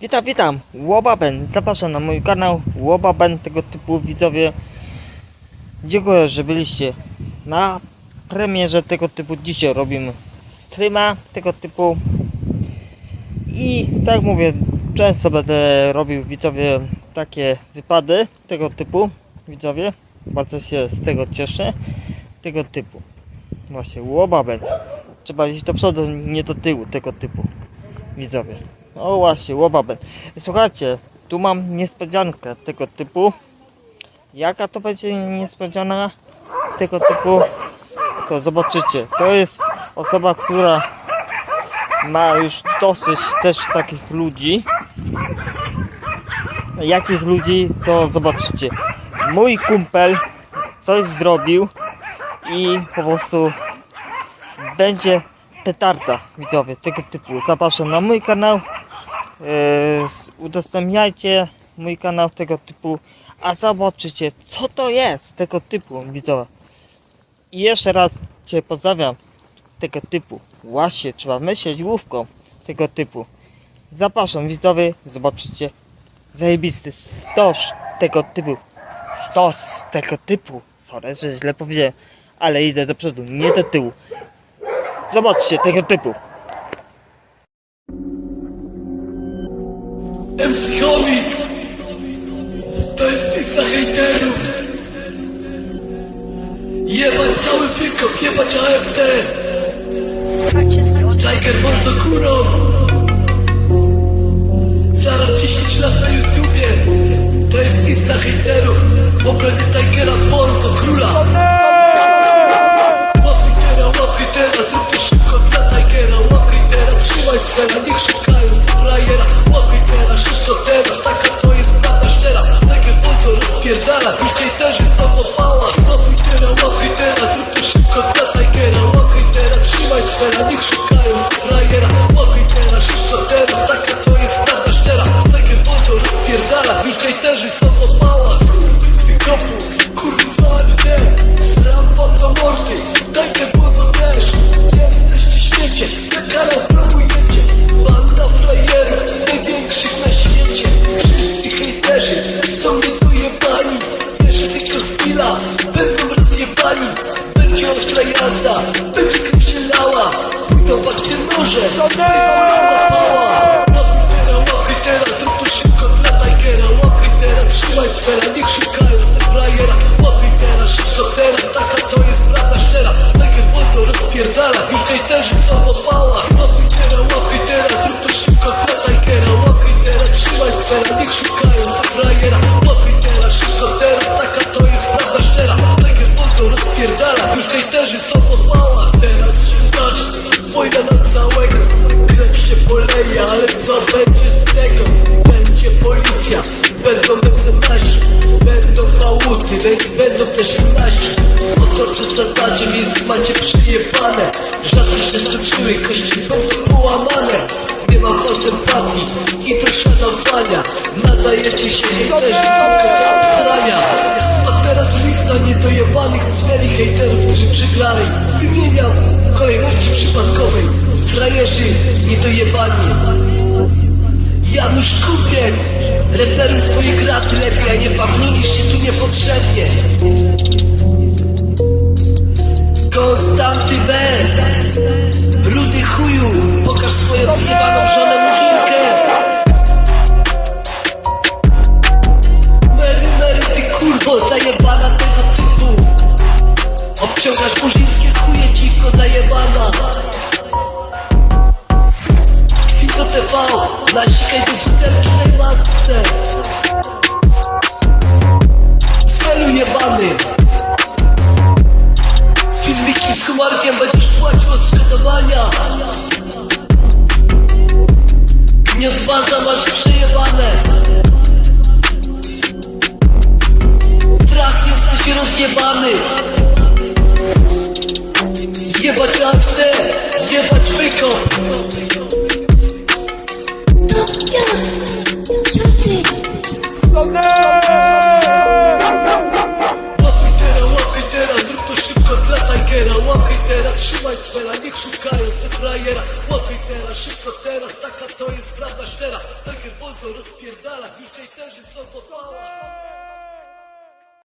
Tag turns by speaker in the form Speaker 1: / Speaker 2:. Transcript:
Speaker 1: Witam, witam, Łobaben, zapraszam na mój kanał Łobaben, tego typu widzowie. Dziękuję, że byliście na premierze tego typu. Dzisiaj robimy streama tego typu. I tak mówię, często będę robił widzowie takie wypady tego typu. Widzowie, bardzo się z tego cieszę. Tego typu. Właśnie, Łobaben. Trzeba iść do przodu, nie do tyłu tego typu. Widzowie. O właśnie, łobabę. Słuchajcie, tu mam niespodziankę tego typu. Jaka to będzie niespodziana tego typu? To zobaczycie. To jest osoba, która ma już dosyć też takich ludzi. Jakich ludzi, to zobaczycie. Mój kumpel coś zrobił i po prostu będzie petarda widzowie tego typu. Zapraszam na mój kanał. Yy, udostępniajcie mój kanał tego typu, a zobaczycie co to jest tego typu widzowie. I jeszcze raz Cię pozdrawiam tego typu. Właśnie trzeba myśleć główką tego typu. Zapraszam widzowie, zobaczycie zajebisty stos tego typu. Sztos tego typu. Sorry, że źle powiedziałem, ale idę do przodu, nie do tyłu. Zobaczcie tego typu.
Speaker 2: MC Chomik! To jest lista hejterów! Jebać cały wykop, jebać AFD! Tiger Bonzo kurą! Zaraz 10 lat na YouTubie! To jest lista hejterów! W obronie Bonzo rozpierdala, już hejterzy są opała! Teraz, Taka to jest Już hejterzy są w opałach Łapy teraz, Taka to jest się zacznie Wojna na Ale co będzie z tego? Będzie policja. Będą mecenaci Będą pałuty Więc będą też nasi. O co przesadzacie Więc macie przyjebane? Żadne się skończyły Kości będą połamane. Nie ma koncentracji I to szanowania. Nadajecie się nie też obstrania A teraz lista niedojebanych celi hejterów, którzy przegrali. Wymieniam kolejności przypadkowej Frajerzy niedojebani Janusz Kupiec Reperuj swoje graty lepiej, nie pachnunisz się tu niepotrzebnie. Konstanty B. Rudy chuju Pokaż swoją rozjebaną żonę murzynkę Mary, Mary, ty kurwo zajebana tego typu. Obciągasz murzyńskie chuje dziwko zajebana Kwito TV, nasikaj do butelki najmatce Celu jebany. Filmiki z humarkiem będziesz płacił odszkodowania Nie od baza masz przejebane. Trach jesteś rozjebany. Jebać akcję, jebać wykop Karusy frajera, łotyj teraz, szybko teraz. Taka to jest prawda szczera. Taki bolso rozpierdala, już tej też jest sobotała